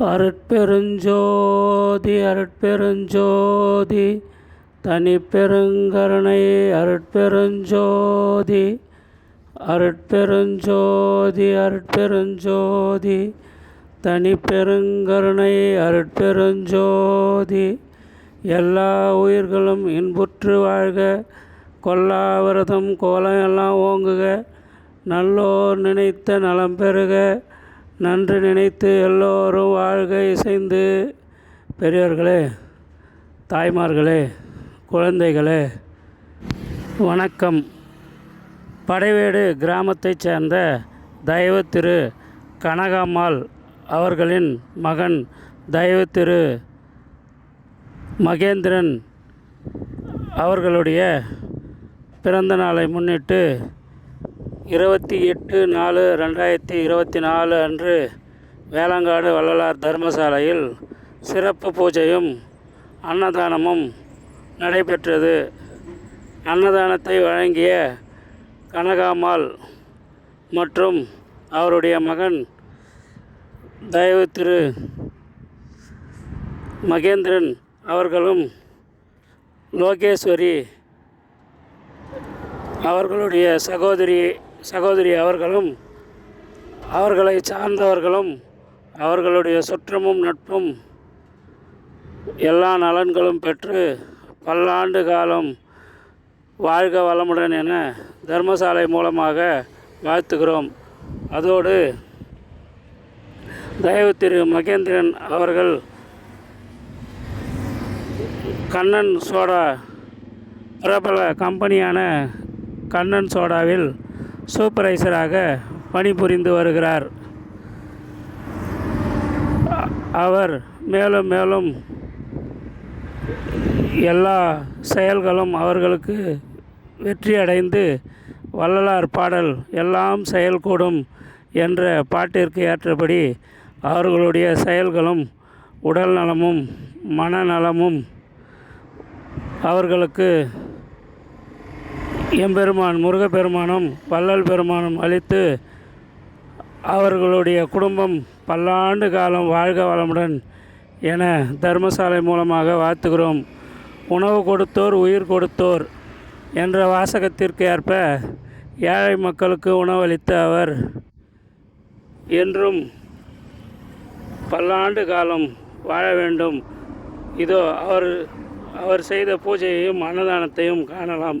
அருட்பெருஞ்சோதி அருட்பெருஞ்சோதி தனிப்பெருங்கருணை அருட்பெருஞ்சோதி அருட்பெருஞ்சோதி அருட்பெருஞ்சோதி தனிப்பெருங்கருணை அருட்பெருஞ்சோதி எல்லா உயிர்களும் இன்புற்று வாழ்க கொல்லாவிரதம் கோலம் எல்லாம் ஓங்குக நல்லோர் நினைத்த நலம் பெறுக நன்று நினைத்து எல்லோரும் இசைந்து பெரியவர்களே தாய்மார்களே குழந்தைகளே வணக்கம். படைவேடு கிராமத்தைச் சேர்ந்த தயவு திரு கனகாம்மாள் அவர்களின் மகன் தயவு திரு மகேந்திரன் அவர்களுடைய பிறந்த நாளை முன்னிட்டு இருபத்தி எட்டு நாலு ரெண்டாயிரத்தி இருபத்தி நாலு அன்று வேளங்காடு வள்ளலார் தர்மசாலையில் சிறப்பு பூஜையும் அன்னதானமும் நடைபெற்றது. அன்னதானத்தை வழங்கிய கனகாம்மாள் மற்றும் அவருடைய மகன் தயவு திரு மகேந்திரன் அவர்களும் லோகேஸ்வரி அவர்களுடைய சகோதரி சகோதரி அவர்களும் அவர்களை சார்ந்தவர்களும் அவர்களுடைய சுற்றமும் நட்பும் எல்லா நலன்களும் பெற்று பல்லாண்டு காலம் வாழ்க வளமுடன் என தர்மசாலை மூலமாக வாழ்த்துகிறோம். அதோடு தயவு திரு மகேந்திரன் அவர்கள் கண்ணன் சோடா பிரபல கம்பெனியான கண்ணன் சோடாவில் சூப்பர்வைசராக பணிபுரிந்து வருகிறார். அவர் மேலும் மேலும் எல்லா செயல்களும் அவர்களுக்கு வெற்றி அடைந்து வள்ளலார் பாடல் எல்லாம் செயல்கூடும் என்ற பாட்டிற்கு ஏற்றபடி அவர்களுடைய செயல்களும் உடல் நலமும் மனநலமும் அவர்களுக்கு எம்பெருமான் முருகப்பெருமானும் வள்ளல் பெருமானும் அளித்து அவர்களுடைய குடும்பம் பல்லாண்டு காலம் வாழ்க வளமுடன் என தர்மசாலை மூலமாக வாழ்த்துகிறோம். உணவு கொடுத்தோர் உயிர் கொடுத்தோர் என்ற வாசகத்திற்கு ஏற்ப ஏழை மக்களுக்கு உணவளித்த அவர் என்றும் பல்லாண்டு காலம் வாழ வேண்டும். இதோ அவர் அவர் செய்த பூஜையையும் அன்னதானத்தையும் காணலாம்.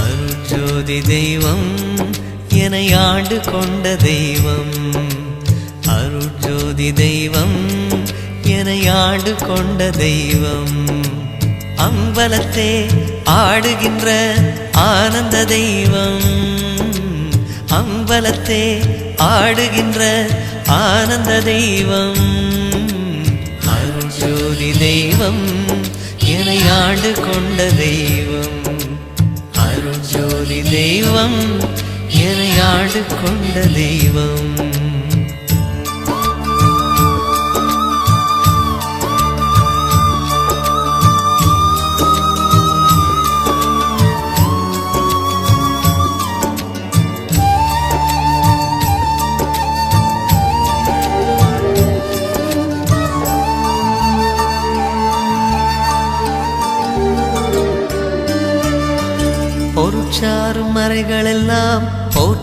அருட்ஜோதி தெய்வம் என ஆண்டு கொண்ட தெய்வம் தெய்வம் என ஆண்டு கொண்ட தெய்வம். அம்பலத்தே ஆடுகின்ற ஆனந்த தெய்வம். அம்பலத்தே ஆடுகின்ற ஆனந்த தெய்வம். அருட்ஜோதி தெய்வம் என ஆண்டு கொண்ட தெய்வம். அருட்ஜோதி தெய்வம் என்னை ஆண்டு கொண்ட தெய்வம்.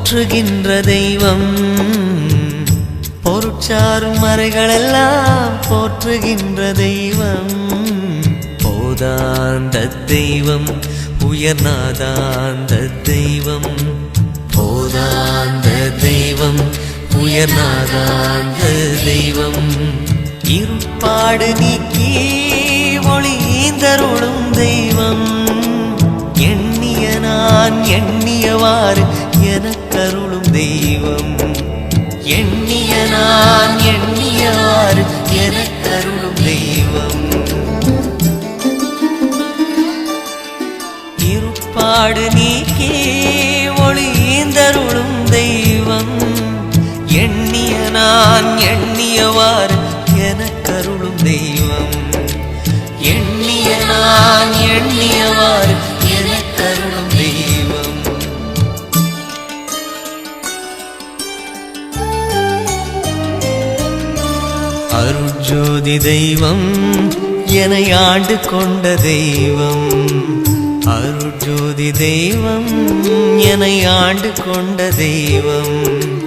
போற்றுகின்ற தெய்வம். பொருட்சாரும் மறைகளெல்லாம் போற்றுகின்ற தெய்வம். போதாந்த தெய்வம் உயர்நாதாந்த தெய்வம். போதாந்த தெய்வம் உயர்நாதாந்த தெய்வம். இருப்பாடு நீக்கி ஒளிந்தருளும் தெய்வம். எண்ணிய நான் எண்ணியவாறு எனக்கு எனக்கருளும் தெய்வம். எண்ணிய நான் எண்ணியார் எனக்கு ஆதி தெய்வம் என ஆண்டு கொண்ட தெய்வம். அருட்ஜோதி தெய்வம் என ஆண்டு கொண்ட தெய்வம்.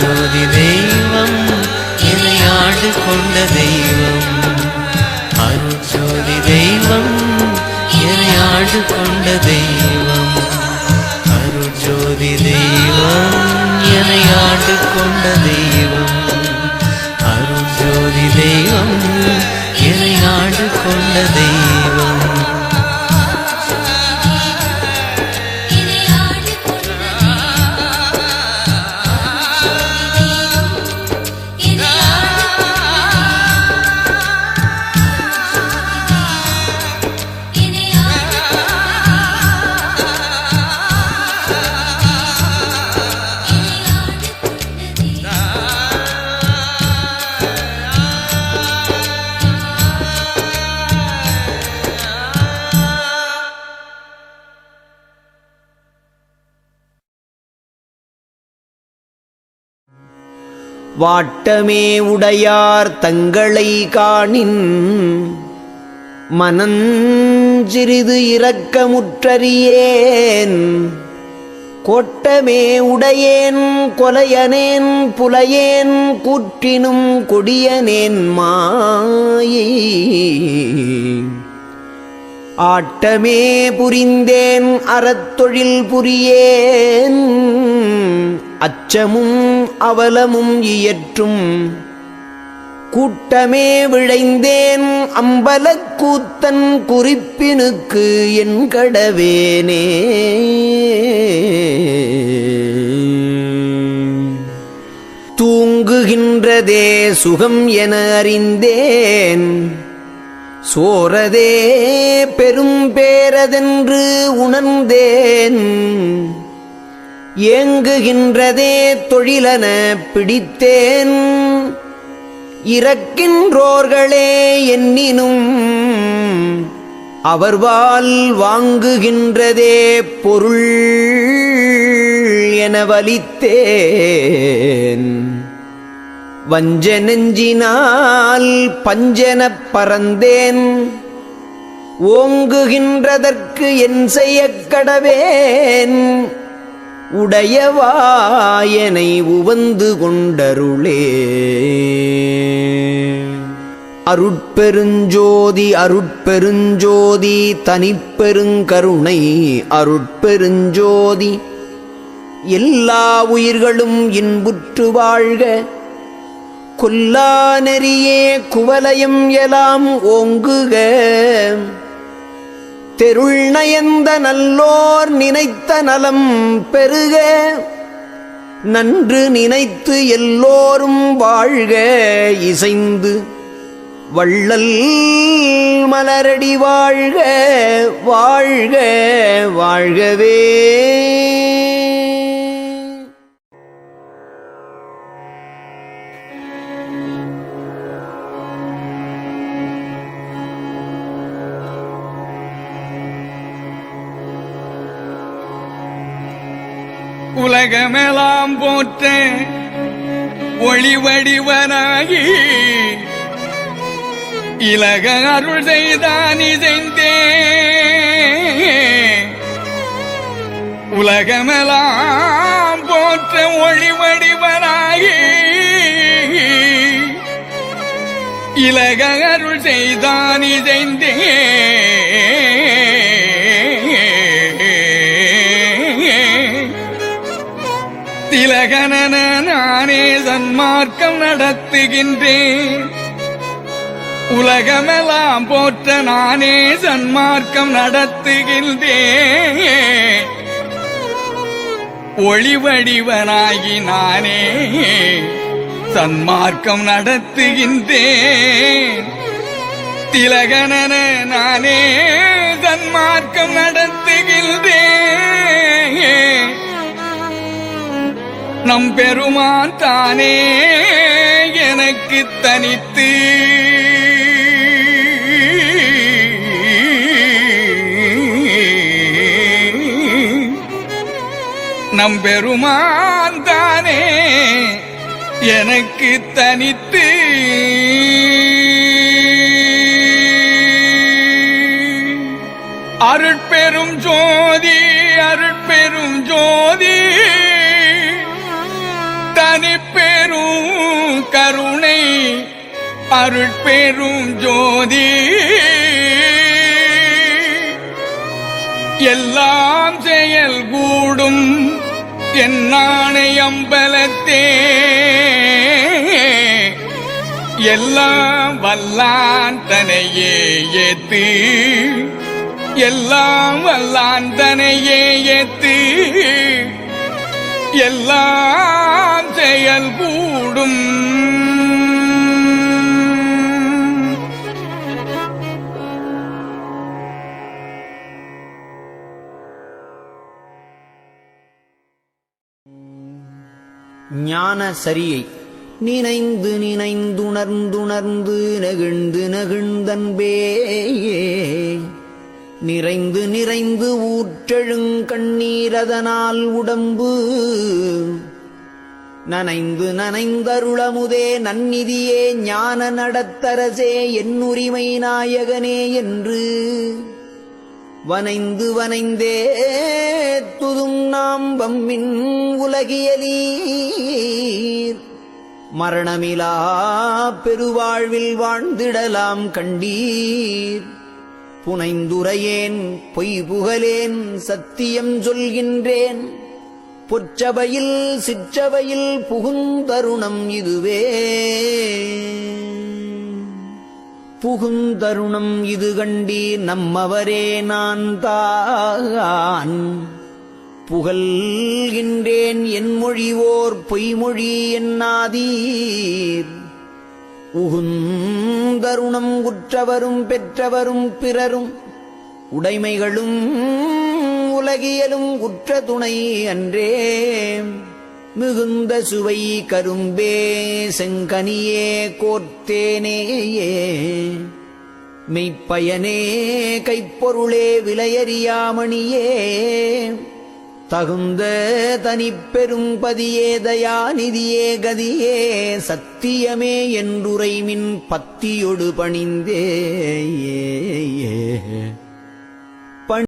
ஜோதி தெய்வம் இணையாடு கொண்ட தெய்வம். அருட்ஜோதி தெய்வம் இணையாடு கொண்ட தெய்வம். அருட்ஜோதி தெய்வம் இணையாடு கொண்ட தெய்வம். அருட்ஜோதி தெய்வம் வாட்டமே உடையார் தங்களை காணின் மனஞ்சிறிது சிறிது இரக்கமுற்றறியேன். கொட்டமே உடையேன் கொலையனேன் புலையேன் கூற்றினும் கொடியனேன் மாயை. ஆட்டமே புரிந்தேன் அறத்தொழில் புரியேன். அச்சமும் அவலமும் இயற்றும். கூட்டமே விழைந்தேன் அம்பலக்கூத்தன் குறிப்பினுக்கு என் கடவேனே. தூங்குகின்றதே சுகம் என அறிந்தேன். சோரதே பெரும் பேரதென்று உணர்ந்தேன். ஏங்குகின்றதே தொழிலன பிடித்தேன். இறக்கின்றோர்களே என்னினும் அவர்வால் வாங்குகின்றதே பொருள் என வலித்தேன். வஞ்ச நெஞ்சினால் பஞ்சனப் பறந்தேன். ஓங்குகின்றதற்கு என் செய்யக்கடவேன் உடையவாயனை உவந்து கொண்டருளே. அருட்பெருஞ்சோதி அருட்பெருஞ்சோதி தனிப்பெருங்கருணை அருட்பெருஞ்சோதி எல்லா உயிர்களும் இன்புற்று வாழ்க. கொல்லா நெறியே குவலயம் எலாம் ஓங்குக. தெருள் நயந்த நல்லோர் நினைத்த நலம் பெருக. நன்று நினைத்து எல்லோரும் வாழ்க இசைந்து. வள்ளல் மலரடி வாழ்க வாழ்க வாழ்கவே. உலகமெல்லாம் போற்ற ஒளிவடிவனாகி இலக அருள் செய்தான் இசைந்தே. உலகமெல்லாம் போற்ற ஒளிவடிவனாகி இலக அருள் செய்தான் இசைந்தே. மார்க்கம் நடத்துகின்றேன். உலகமெல்லாம் போற்ற நானே சன்மார்க்கம் நடத்துகின்றேன். ஒளிவடிவனாகி நானே சன்மார்க்கம் நடத்துகின்றேன். திலகனன நம் பெருமான் தானே எனக்கு தனித்து. நம் பெருமான் தானே எனக்கு தனித்து. அருட்பெரும் ஜோதி அருட்பெரும் ஜோதி. தனிப்பெரும் கருணை அருட்பெரும் ஜோதி. எல்லாம் செயல் கூடும் என்னானை அம்பலத்தே. எல்லாம் வல்லான் தனையே ஏத்து. எல்லாம் வல்லான் தனையே ஏத்து. எல்லாம் செயல் கூடும். ஞான சரியை. நினைந்து நினைந்துணர்ந்துணர்ந்து நெகிழ்ந்து நெகிழ்ந்தன்பே. நிறைந்து நிறைந்து ஊற்றெழுங்கண்ணீரதனால் உடம்பு. நனைந்து நனைந்தருளமுதே நன்னிதியே ஞான நடத்தரசே என்னுரிமை நாயகனே என்று. வனைந்து வனைந்தே துதும் நாம் வம்மின் உலகியலீர் மரணமிலா பெருவாழ்வில் வாழ்ந்திடலாம் கண்டீர். புனைந்துரையேன் பொய் புகழேன் சத்தியம் சொல்கின்றேன். பொற்றவையில் சிற்றவையில் புகுந்தருணம் இதுவே. புகுந்தருணம் இது கண்டி நம்மவரே நான் தான் புகழ்கின்றேன் என் மொழிவோர் பொய்மொழி என்னாதீர். உகுந்தருணம் உற்றவரும் பெற்றவரும் பிறரும் உடைமைகளும் உலகியலும் உற்ற துணை அன்றே. மிகுந்த சுவை கரும்பே செங்கனியே கோர்த்தேனேயே. மெய்ப்பயனே கைப்பொருளே விலையறியாமணியே. தகுந்த தனிப்பெரும் பதியே தயாநிதியே கதியே. சத்தியமே என்றுரைமின் பத்தியொடு பணிந்தேயே.